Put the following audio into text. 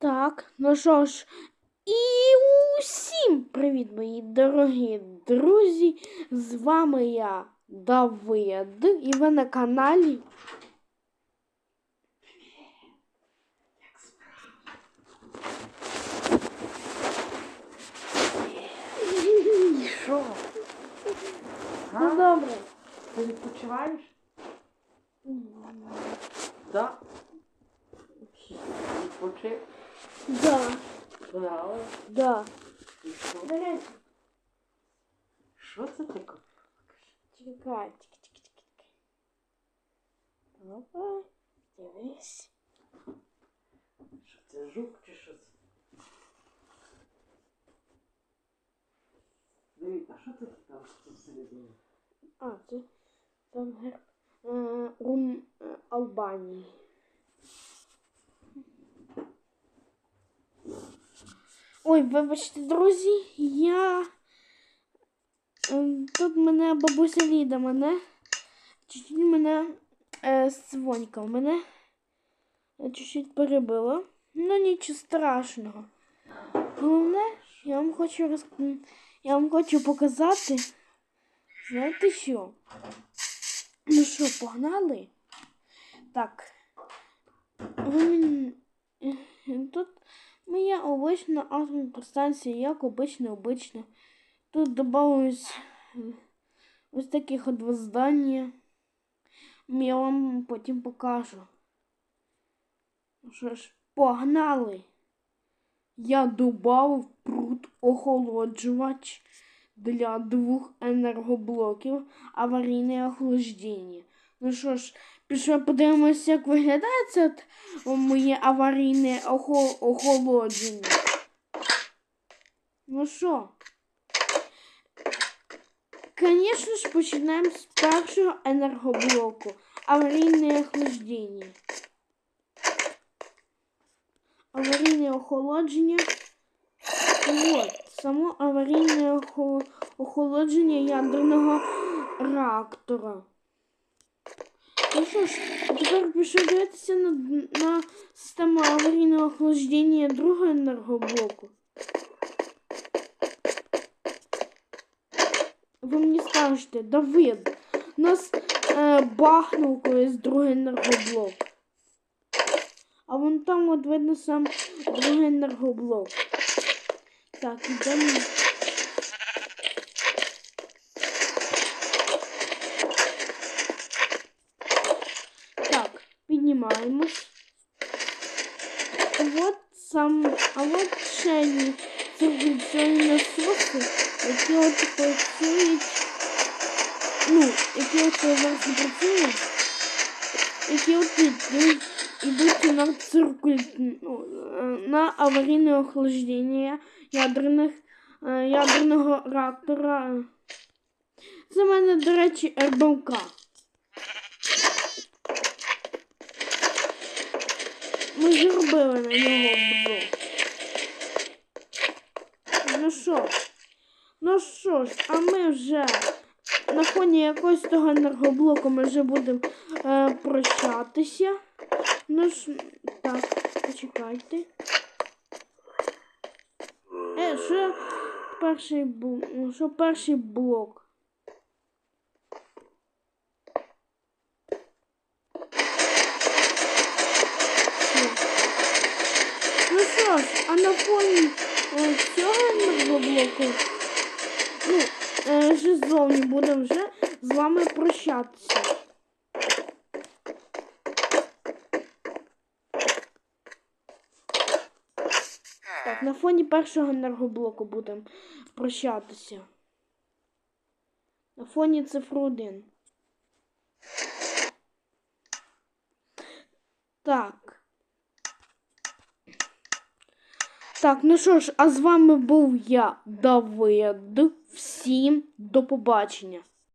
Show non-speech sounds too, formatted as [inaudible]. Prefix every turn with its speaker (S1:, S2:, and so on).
S1: Так, ну що ж, і усім привіт, мої дорогі друзі! З вами я Давид, і ви на каналі.
S2: Що? [laughs]
S1: Ну добре.
S2: Ти відпочиваєш? Да.
S1: Да,
S2: Да.
S1: да.
S2: І що?
S1: Бережно.
S2: Що це таке?
S1: Чекай, тільки, тільки, тільки, тільки. Опа, дивись.
S2: Що це жук чи що це? Дивіться, а що це там тут всередині?
S1: А, це там герб е, Рум е, Албанії. Ой, вибачте, друзі, я. е, Тут мене бабуся Ліда мене. Чуть-чуть мене е, свонька мене е, чуть-чуть перебила. Ну нічого страшного. Головне, я вам хочу роз... я вам хочу показати. Знаєте що? Ну що, погнали? Так. Ви мені... е, Тут моя обична атомна станція, як обично, обично. Тут додавалось е, ось таких от два здання. Я вам потім покажу. Ну що ж, погнали! Я додав пруд охолоджувач для двох енергоблоків аварійне охлаждення. Ну що ж, пішли подивимося, як виглядає це моє аварійне охолодження. Ну що? Звісно ж, починаємо з першого енергоблоку. Аварійне охлаждення. Аварійне охолодження. От, само аварійне охолодження ядерного реактора. Ну що ж, а тепер пішов дивитися на, на систему аварійного охлаждення другого енергоблоку. Ви мені скажете, Давид, нас е, бахнув колись другий енергоблок. А вон там от видно сам другий енергоблок. Так, ідемо. Так, піднімаємось. А от сам, а от ще циркуляційні насоси, які от працюють, ну, які от зараз працюють, які от йдуть, йдуть на циркуль, ну, е, на аварійне охлаждення ядерних, е, ядерного реактора. Це в мене, до речі, РБМК. Ми зробили на нього обзор. Ну що? Ну що ж, а ми вже на фоні якогось того енергоблоку ми вже будемо е, прощатися. Ну ж, так, почекайте. Е, що перший? Що перший блок? Ну а на фоні е, цього енергоблоку, ну, е, зовні вже з вами прощатися. Так, на фоні першого енергоблоку будемо прощатися. На фоні цифру 1. Так. Так, ну що ж, а з вами був я, Давид. Всім до побачення.